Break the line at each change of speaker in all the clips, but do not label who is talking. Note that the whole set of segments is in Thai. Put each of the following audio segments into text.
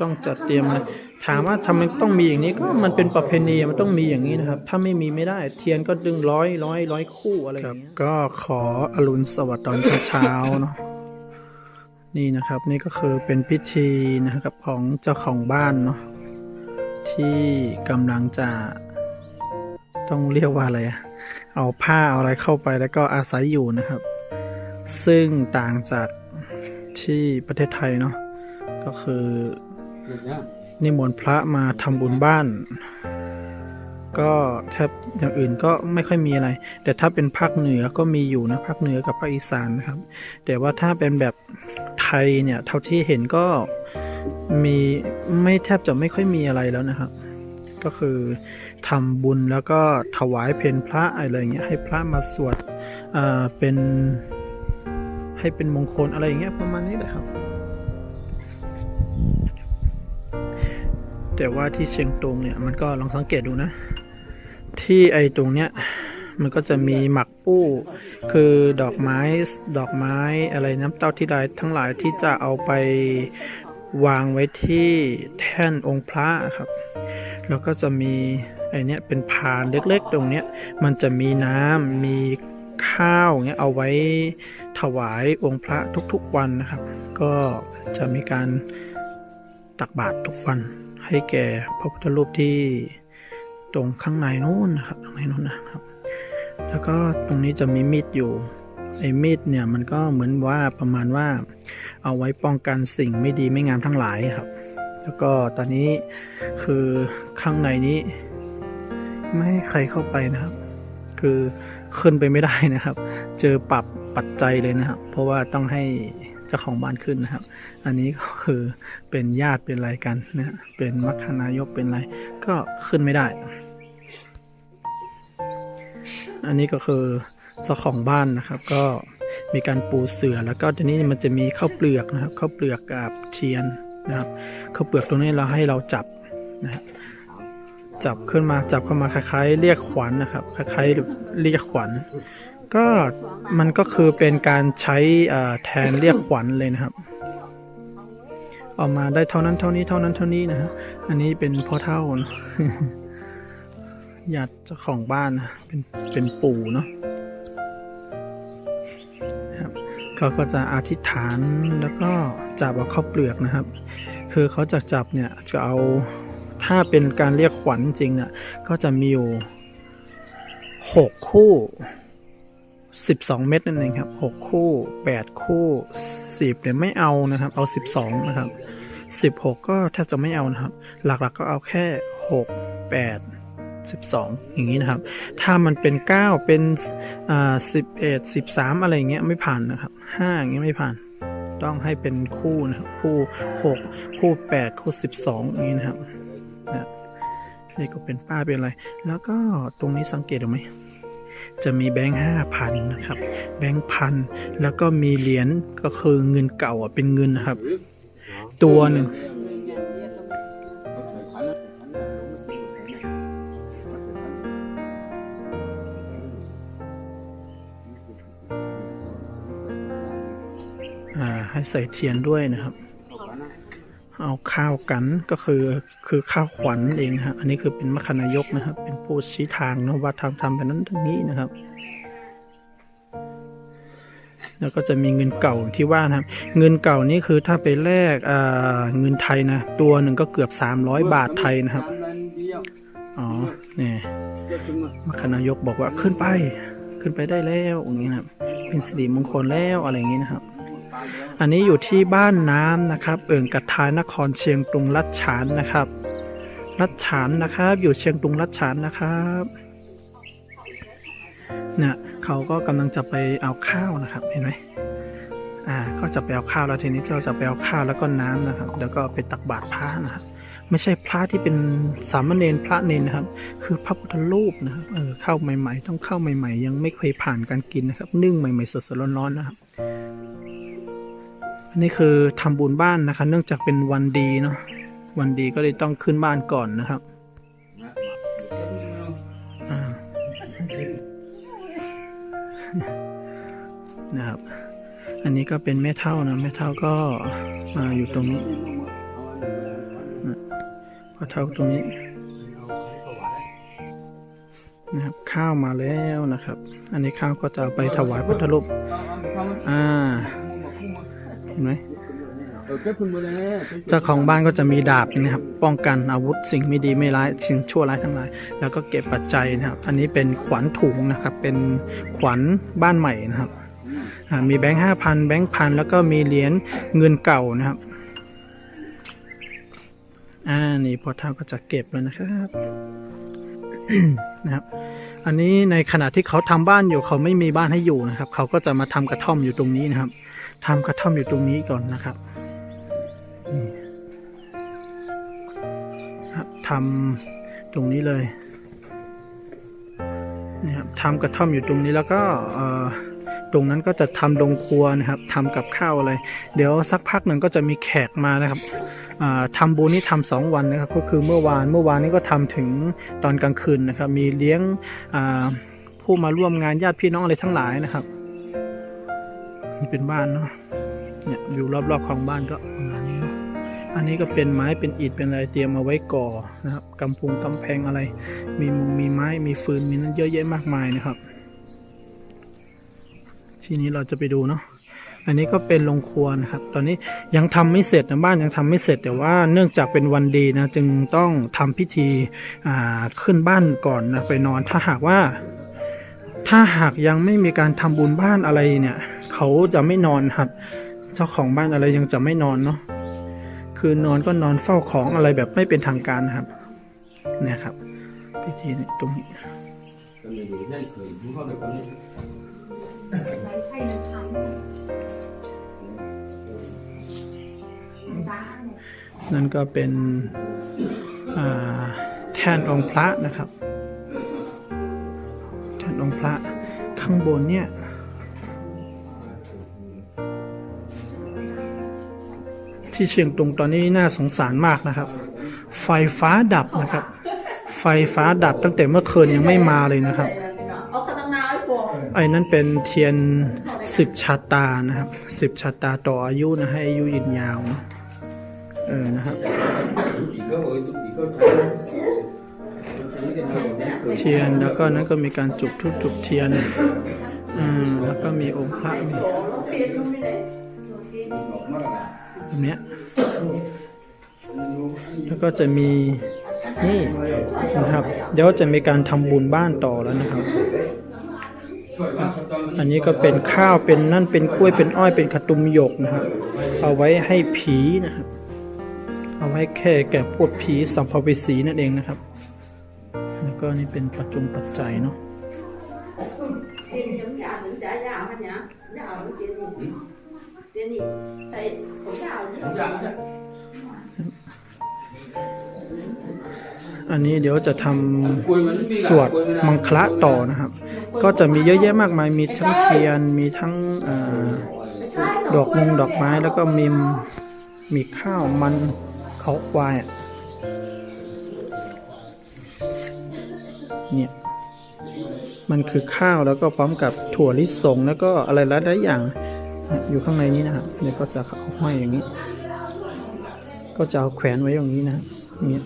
ต้องจัดเตรียมเลยถามว่าทำไมต้องมีอย่างนี้ก็มันเป็นประเพณีมันต้องมีอย่างนี้นะครับ ถ้าไม่มีไม่ได้ เทียนก็ดึงร้อยร้อยร้อยคู่อะไรอย่างเงี้ยก็ขออรุณสวัสดิ์ตอนเช้าๆเนาะนี่นะครับนี่ก็คือเป็นพิธีนะครับของเจ้าของบ้านเนาะที่กำลังจะต้องเรียกว่าอะไรอะเอาผ้าเอาอะไรเข้าไปแล้วก็อาศัยอยู่นะครับ ซึ่งต่างจากที่ประเทศไทยเนาะ ก็คือนิมนต์พระมาทำบุญบ้าน ก็แทบอย่างอื่นก็ไม่ค่อยมีอะไร แต่ถ้าเป็นภาคเหนือก็มีอยู่นะภาคเหนือกับภาคอีสานนะครับ แต่ว่าถ้าเป็นแบบไทยเนี่ยเท่าที่เห็นก็มีไม่แทบจะไม่ค่อยมีอะไรแล้วนะครับ ก็คือทำบุญแล้วก็ถวายเพลพระอะไรอย่างเงี้ยให้พระมาสวดอ่าเป็นให้เป็นมงคลอะไรอย่างเงี้ยประมาณนี้แหละครับ แต่ว่าที่เชียงตุงเนี่ยมันก็ลองสังเกตดูนะ ที่ไอตรงเนี้ยมันก็จะมีหมักปู้ คือดอกไม้ดอกไม้อะไรน้ำเต้าที่ใดทั้งหลายที่จะเอาไปวางไว้ที่แท่นองค์พระครับ แล้วก็จะมีไอเนี้ยเป็นพานเล็กๆ ตรงเนี้ยมันจะมีน้ำมีข้าวเงี้ยเอาไว้ถวายองค์พระทุกๆวันนะครับ ก็จะมีการตักบาตรทุกวัน ให้แก่พระพุทธรูปที่ตรงข้างในนู้นนะครับตรงในนู้นนะครับ แล้วก็ตรงนี้จะมีมีดอยู่ไอ้มีดเนี่ยมันก็เหมือนว่าประมาณว่า เอาไว้ป้องกันสิ่งไม่ดีไม่งามทั้งหลายครับ แล้วก็ตอนนี้คือข้างในนี้ ไม่ให้ใครเข้าไปนะครับ คือขึ้นไปไม่ได้นะครับ เจอปรับปัจจัยเลยนะครับ เพราะว่าต้องให้ เจ้าของบ้านขึ้นนะครับ อันนี้ก็คือเป็นญาติเป็นอะไรกันนะเป็นมัคคณายกเป็นอะไรก็ขึ้นไม่ได้ อันนี้ก็คือเจ้าของบ้านนะครับก็มีการปูเสื่อแล้วก็ทีนี้มันจะมีข้าวเปลือกนะครับข้าวเปลือกกับเทียนนะครับข้าวเปลือกตรงนี้เราให้เราจับนะฮะจับขึ้นมาจับเข้ามาคล้ายๆ เรียกขวัญนะครับคล้ายๆเรียกขวัญ ก็มันก็คือเป็นการใช้แทนเรียกขวัญเลยนะครับ ออกมาได้เท่านั้นเท่านี้เท่านั้นเท่านี้นะฮะอันนี้เป็นพ่อเท่าเนอะญาติเจ้าของบ้านนะเป็นเป็นปู่เนาะนะครับเขาก็จะอธิษฐานแล้วก็จับเอาข้าวเปลือกนะครับ คือเขาจะจับเนี่ยจะเอาถ้าเป็นการเรียกขวัญจริงเนี่ยก็จะมีอยู่หกคู่ สิบสองเม็ดนั่นเองครับหกคู่แปดคู่สิบเนี่ยไม่เอานะครับ เอาสิบสองนะครับสิบหกก็แทบจะไม่เอานะครับ หลักๆก็เอาแค่หกแปด12 อย่างนี้นะครับ ถ้ามันเป็น 9 เป็นอ่า11 13 อะไรอย่างเงี้ยไม่ผ่านนะครับ 5 อย่างเงี้ยไม่ผ่าน ต้องให้เป็นคู่นะครับ คู่ 6 คู่ 8 คู่ 12 อย่างนี้นะครับ นี่ก็เป็นป้าเป็นอะไร แล้วก็ตรงนี้สังเกตเห็นไหม จะมีแบงค์ห้าพันนะครับ แบงค์พันแล้วก็มีเหรียญก็คือเงินเก่าอะเป็นเงินนะครับ ตัวหนึ่งอ่าให้ใส่เทียนด้วยนะครับ เอาข้าวกันก็คือคือข้าวขวัญเองฮะอันนี้คือเป็นมคณายกนะครับ เป็นผู้ชี้ทางนะว่าทำทำแบบนั้นทางนี้นะครับ แล้วก็จะมีเงินเก่าที่ว่านะครับ เงินเก่านี่คือถ้าไปแลกอ่าเงินไทยนะ ตัวหนึ่งก็เกือบ 300 บาทไทยนะครับอ๋อเนี่ยมคณายกบอกว่าขึ้นไป ขึ้นไปได้แล้วอย่างนี้นะครับเป็นสิริมงคลแล้วอะไรอย่างนี้นะครับ อันนี้อยู่ที่บ้านน้ำนะครับ เอิ่งกัทายนครเชียงตุงลัดฉานนะครับลัดฉานนะครับ อยู่เชียงตุงลัดฉานนะครับเนี่ยเขาก็กำลังจะไปเอาข้าวนะครับ เห็นไหมอ่า ก็จะไปเอาข้าวแล้วทีนี้เราจะไปเอาข้าวแล้วก็น้ำนะครับ แล้วก็ไปตักบาตรพระนะครับ ไม่ใช่พระที่เป็นสามเณรพระเนนนะครับ คือพระพุทธรูปนะครับ เออข้าวใหม่ ๆ ต้องข้าวใหม่ ๆ ยังไม่เคยผ่านการกินนะครับ นึ่งใหม่ ๆสดๆร้อนๆนะครับ อันนี้คือทำบุญบ้านนะครับเนื่องจากเป็นวันดีเนาะวันดีก็เลยต้องขึ้นบ้านก่อนนะครับนะครับ อันนี้ก็เป็นแม่เท่านะแม่เท่าก็มาอยู่ตรงนี้พอเท่าตรงนี้นะครับข้าวมาแล้วนะครับ อันนี้ข้าวก็จะไปถวายพุทธรูปอ่า ห็นไหมเจ้าของบ้านก็จะมีดาบนะครับ ป้องกันอาวุธสิ่งไม่ดีไม่ร้ายสิ่งชั่วร้ายทั้งหลาย แล้วก็เก็บปัจจัยนะครับ อันนี้เป็นขวัญถุงนะครับ เป็นขวัญบ้านใหม่นะครับอ่ามีแบงค์ห้าพันแบงค์พันแล้วก็มีเหรียญเงินเก่านะครับอ่านี่พอเท่าก็จะเก็บแล้วนะครับนะครับ อันนี้ในขณะที่เขาทำบ้านอยู่เขาไม่มีบ้านให้อยู่นะครับ เขาก็จะมาทำกระท่อมอยู่ตรงนี้นะครับ ทำกระท่อมอยู่ตรงนี้ก่อนนะครับครับทำตรงนี้เลยนี่ครับทำกระท่อมอยู่ตรงนี้แล้วก็ตรงนั้นก็จะทำโรงครัวนะครับทำกับข้าวอะไร เดี๋ยวสักพักหนึ่งก็จะมีแขกมานะครับทำบุญนี่ทำสองวันนะครับ ก็คือเมื่อวานเมื่อวานนี้ก็ทำถึงตอนกลางคืนนะครับ มีเลี้ยงผู้มาร่วมงานญาติพี่น้องอะไรทั้งหลายนะครับ นี่เป็นบ้านเนาะเนี่ยอยู่รอบๆของบ้านก็ประมาณนี้เนาะอันนี้ก็เป็นไม้เป็นอิฐเป็นอะไรเตรียมเอาไว้ก่อนะครับกำพุงกำแพงอะไร มีมุงมีไม้มีฟืนมีนั้นเยอะแยะมากมายนะครับ ทีนี้เราจะไปดูเนาะอันนี้ก็เป็นโรงครัวนะครับ ตอนนี้ยังทำไม่เสร็จนะบ้านยังทำไม่เสร็จแต่ว่าเนื่องจากเป็นวันดีนะจึงต้องทำพิธีขึ้นบ้านก่อนนะไปนอนถ้าหากว่า ถ้าหากยังไม่มีการทำบุญบ้านอะไรเนี่ย เขาจะไม่นอนครับเจ้าของบ้านอะไรยังจะไม่นอนเนาะคือนอนก็นอนเฝ้าของอะไรแบบไม่เป็นทางการนะครับนี่ยครับพิธีตรงนี้นั่นก็เป็นอ่าแท่นองค์พระนะครับ แท่นองค์พระข้างบนเนี่ย ที่เชียงตุงตอนนี้น่าสงสารมากนะครับ ไฟฟ้าดับนะครับ ไฟฟ้าดับตั้งแต่เมื่อคืนยังไม่มาเลยนะครับ
ไอ้
นั่นเป็นเทียนสิบชาตานะครับสิบชาตาต่ออายุนะให้อายุยืนยาวนะเออนะครับ เทียนแล้วก็นั้นก็มีการจุดธูปจุดเทียนอืมแล้วก็มีองค์พระมี แบบเนี้ยแล้วก็จะมีนี่นะครับ เดี๋ยวจะมีการทำบุญบ้านต่อแล้วนะครับ อันนี้ก็เป็นข้าวเป็นนั่นเป็นกล้วยเป็นอ้อยเป็นขตุมหยกนะครับ เอาไว้ให้ผีนะครับ เอาไว้แค่แก่พวกผีสัมภเวสีนั่นเองนะครับ แล้วก็นี่เป็นปัจจุปัจจัยเนาะ
เดี๋ยวนี้มันยาถึงจะยาวมันเนี้ยยาวมันเดี๋ยวนี้เดี๋ยวนี้ใส่ อัน
นี้เดี๋ยวจะทำสวดมังคละต่อนะครับ ก็จะมีเยอะแยะมากมาย มีทั้งเทียน มีทั้งอดอกมงดอกไม้ แล้วก็มีมีข้าวมันเขาควายเนี่ยมันคือข้าวแล้วก็พร้อมกับถั่วลิสงแล้วก็อะไรหลายๆอย่าง อยู่ข้างในนี้นะครับเนี่ยก็จะเอาห้อยอย่างนี้ ก็จะเอาแขวนไว้อย่างนี้นะครับเนี่ย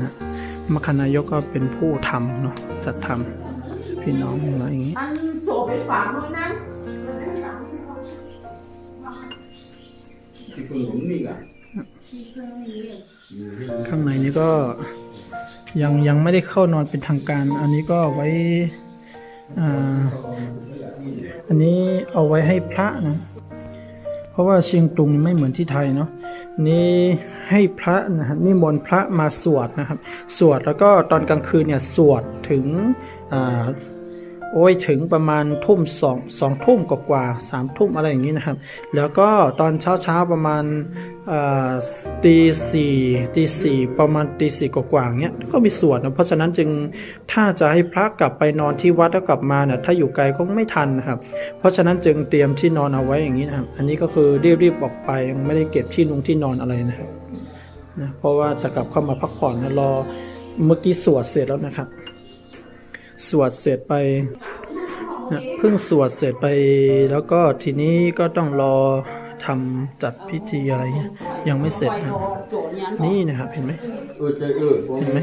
นะมคณายกก็เป็นผู้ทำเนาะจัดทำพี่น้องอะไรอย่างนี้
อันโสไปฝากด้วยนะ
ข้างในนี้ก็ยังยังไม่ได้เข้านอนเป็นทางการ อันนี้ก็ไว้ อันนี้เอาไว้ให้พระนะ เพราะว่าเชียงตุงไม่เหมือนที่ไทยเนาะนี่ให้พระนะครับนิมนต์พระมาสวดนะครับ สวดแล้วก็ตอนกลางคืนเนี่ยสวดถึงอ่า โอ้ยถึงประมาณทุ่มสองสองทุ่มกว่าสามทุ่มอะไรอย่างนี้นะครับ แล้วก็ตอนเช้าเช้าๆประมาณตีสี่ตีสี่ประมาณตีสี่กว่าๆอย่างเงี้ยก็มีสวดนะเพราะฉะนั้นจึงถ้าจะให้พระกลับไปนอนที่วัดแล้วกลับมาเนี่ยถ้าอยู่ไกลก็ไม่ทันนะครับ เพราะฉะนั้นจึงเตรียมที่นอนเอาไว้อย่างนี้นะครับ อันนี้ก็คือรีบๆออกไปยังไม่ได้เก็บที่นุงที่นอนอะไรนะครับนะเพราะว่าจะกลับเข้ามาพักผ่อนนะรอเมื่อกี้สวดเสร็จแล้วนะครับ สวดเสร็จไปนะเพิ่งสวดเสร็จไปแล้วก็ทีนี้ก็ต้องรอทำจัดพิธีอะไรยังไม่เสร็จนะนี่นะครับเห็นไหม
เห็
นไหม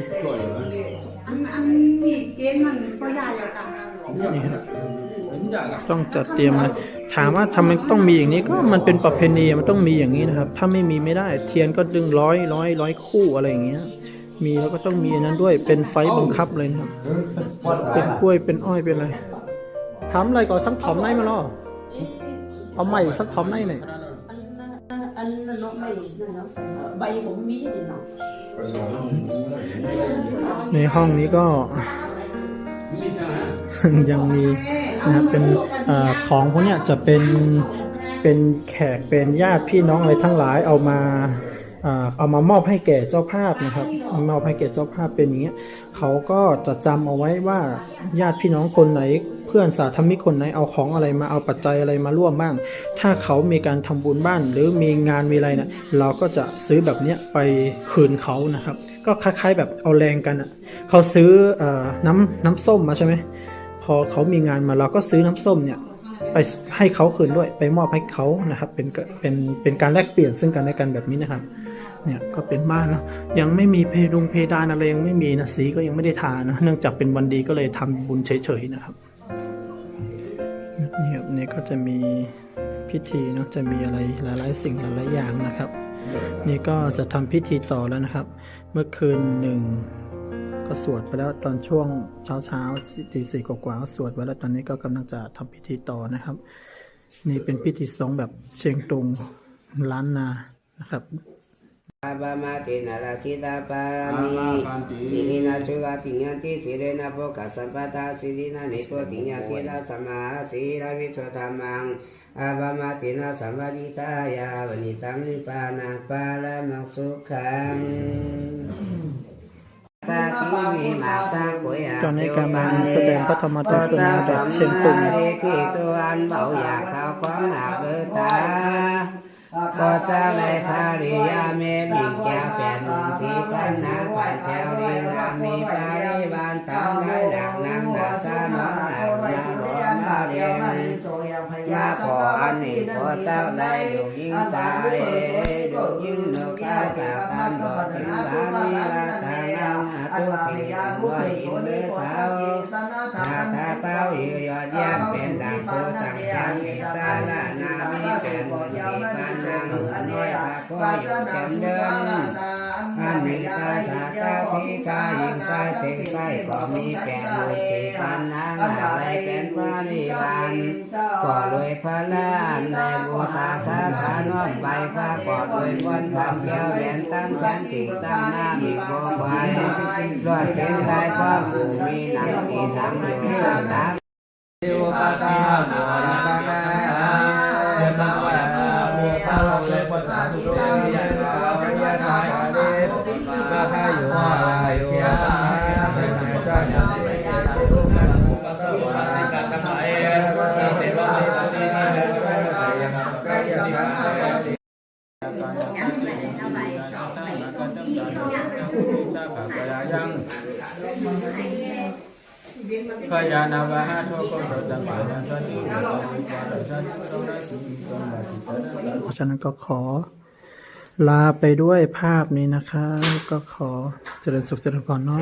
นี่ค
รับต้องจัดเตรียมนะถามว่าทำไมต้องมีอย่างนี้ก็มันเป็นประเพณีมันต้องมีอย่างนี้นะครับ ถ้าไม่มีไม่ได้ เทียนก็ดึงร้อยร้อยร้อยคู่อะไรอย่างเงี้ย มีแล้วก็ต้องมีอันนั้นด้วยเป็นไฟบังคับเลยนะครับ เป็นกล้วยเป็นอ้อยเป็นอะไรทำอะไรก่อนสักถอมในมาล่อเอาใหม่สักถอมในหน่อย
อันนั้นเนาะไม่นาะใบผมมีนี่เนาะ
ในห้องนี้ก็ยังมีนะครับเป็นออของพวกเนี้ยจะเป็นเป็นแขกเป็นญาติพี่น้องอะไรทั้งหลายเอามา เอามามอบให้แก่เจ้าภาพนะครับมอบให้แก่เจ้าภาพเป็นอย่างเงี้ยเขาก็จะจำเอาไว้ว่าญาติพี่น้องคนไหน เพื่อนสาธมิกคนไหนเอาของอะไรมาเอาปัจจัยอะไรมาร่วมบ้าง ถ้าเขามีการทำบุญบ้าน หรือมีงานมีอะไรเนี่ยเราก็จะซื้อแบบเนี้ยไปคืนเขานะครับ ก็คล้ายๆแบบเอาแรงกันอะเขาซื้ออน้ำน้ำส้มมาใช่ไหมพอเขามีงานมาเราก็ซื้อน้ำส้มเนี่ยไปให้เขาคืนด้วยไปมอบให้เขานะครับ เป็นเป็นเป็นการแลกเปลี่ยนซึ่งกันและกันแบบนี้นะครับ เนี่ยก็เป็นบ้านนะยังไม่มีเพดุงเพดานอะไรยังไม่มีนะสีก็ยังไม่ได้ทานะเนื่องจากเป็นวันดีก็เลยทำบุญเฉยๆนะครับนี่ครับนี่ก็จะมีพิธีเนาะจะมีอะไรหลายๆ สิ่งหลายๆอย่างนะครับ นี่ก็จะทำพิธีต่อแล้วนะครับ เมื่อคืนหนึ่งก็สวดไปแล้วตอนช่วงเช้าเช้าตีสี่กว่าก็สวดไปแล้วตอนนี้ก็กำลังจะทำพิธีต่อนะครับ นี่เป็นพิธีสงแบบเชียงตุงล้านนานะครับ
อาบามาตินาลาคิตาปารามีสิรินาชุกติญญาติสิเรนะโภกัสสัมปตาสิรินานิโพติญญาตินาสมมาสีราวิโชธรรมังอาบามาตินาสัมปติตายาวนิตังนิปานาปาลามังสุขังตาคิมีมาตาปุย
ตอนนี้กำลังแสดงพระธรรมเทศนาแบบเชียงตุง
ข้าจะไม่พาริยาเมมิแก้วแผ่นดินที่พันนาผ่านแก้วดีงามมีปาริบานตามได้หลักนางนาซาโนหานาโรมาเรียมมาขออันนี้ขอเต้าได้ดูยิ่งใจดูยิ่งนกกาปากตามดอกถึงบาลีลาตานาตุติด้วยอินเดสาวตาตาเป้าอยู่ยอดย่างเป็นหลังโพสังยามเมตตาลานามีเป็นบนสีพันนางอัน นี้ตาก็อยู่จำเดิมอันนี้ตาสาตาทีกายิงใจถึงใจก็มีแก่บุญสีพันนางอะไรเป็นปาริวันก็รวยพระลานในบูตาสาพานวมใบฟ้าก็รวยวันทำแก้วแหวนตั้งแสนสีตั้งหน้ามีโบไว้รอดเป็นไรก็ผู้มีหนังตีหนังอยู่ตาม
เทวตาตาโมนาตานาเจสังวะโม ขยานาวะหะโทโกโตตังปะนันสติวิปะตัสสะโตนะสิโกนะติส
เพราะฉะนั้นก็ขอ ลาไปด้วยภาพนี้นะคะ ก็ขอเจริญสุขเจริญพรเนาะ